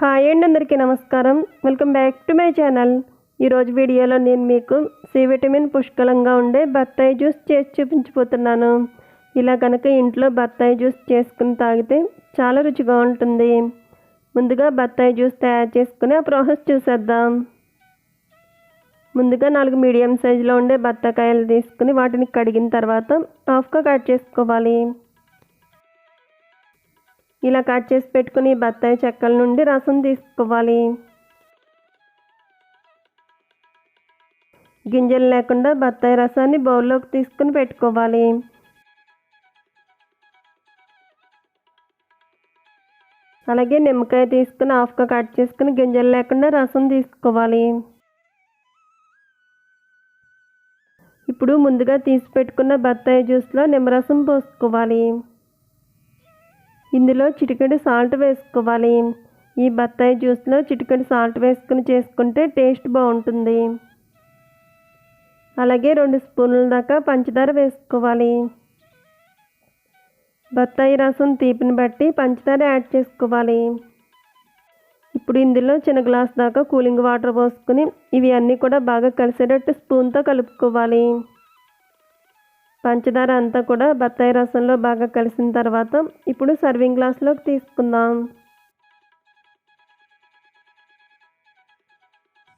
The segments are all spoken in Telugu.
హాయ్ అండి అందరికీ నమస్కారం. Welcome back to my channel. ఈరోజు వీడియోలో నేను మీకు సి విటమిన్ పుష్కలంగా ఉండే బత్తాయి జ్యూస్ చేసి చూపించిపోతున్నాను ఇలా కనుక ఇంట్లో బత్తాయి జ్యూస్ చేసుకుని తాగితే చాలా రుచిగా ఉంటుంది. ముందుగా బత్తాయి జ్యూస్ తయారు చేసుకుని ఆ ప్రాసెస్ చూసేద్దాం. ముందుగా నాలుగు మీడియం సైజులో ఉండే బత్తాకాయలు తీసుకుని వాటిని కడిగిన తర్వాత హాఫ్గా కట్ చేసుకోవాలి. ఇలా కట్ చేసి పెట్టుకుని బత్తాయి చెక్కల నుండి రసం తీసుకోవాలి. గింజలు లేకుండా బత్తాయి రసాన్ని బౌల్లోకి తీసుకుని పెట్టుకోవాలి. అలాగే నిమ్మకాయ తీసుకుని హాఫ్గా కట్ చేసుకుని గింజలు లేకుండా రసం తీసుకోవాలి. ఇప్పుడు ముందుగా తీసి పెట్టుకున్న బత్తాయి జ్యూస్లో నిమ్మరసం పోసుకోవాలి. ఇందులో చిటికెడు సాల్ట్ వేసుకోవాలి. ఈ బత్తాయి జ్యూస్లో చిటికెడు సాల్ట్ వేసుకుని చేసుకుంటే టేస్ట్ బాగుంటుంది. అలాగే రెండు స్పూన్ల దాకా పంచదార వేసుకోవాలి. బత్తాయి రసం తీపిని బట్టి పంచదార యాడ్ చేసుకోవాలి. ఇప్పుడు ఇందులో చిన్న గ్లాస్ దాకా కూలింగ్ వాటర్ పోసుకుని ఇవి అన్నీ కూడా బాగా కలిసేటట్టు స్పూన్తో కలుపుకోవాలి. పంచదార అంతా కూడా బత్తాయి రసంలో బాగా కలిసిన తర్వాత ఇప్పుడు సర్వింగ్ గ్లాస్లోకి తీసుకుందాం.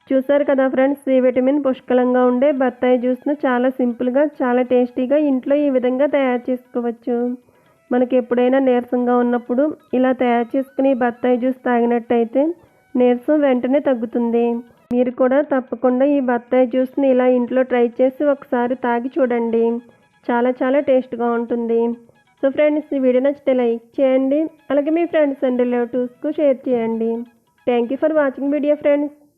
చూసారు కదా ఫ్రెండ్స్ సి విటమిన్ పుష్కలంగా ఉండే బత్తాయి జ్యూస్ను చాలా సింపుల్గా చాలా టేస్టీగా ఇంట్లో ఈ విధంగా తయారు చేసుకోవచ్చు. మనకి ఎప్పుడైనా నీరసంగా ఉన్నప్పుడు ఇలా తయారు చేసుకుని బత్తాయి జ్యూస్ తాగినట్టయితే నీరసం వెంటనే తగ్గుతుంది. మీరు కూడా తప్పకుండా ఈ బత్తాయి జ్యూస్ని ఇలా ఇంట్లో ట్రై చేసి ఒకసారి తాగి చూడండి. చాలా చాలా టేస్ట్గా ఉంటుంది. సో ఫ్రెండ్స్ ఈ వీడియో నచ్చితే లైక్ చేయండి. అలాగే మీ ఫ్రెండ్స్ అండ్ రిలేటివ్స్కు షేర్ చేయండి. Thank you for watching video friends.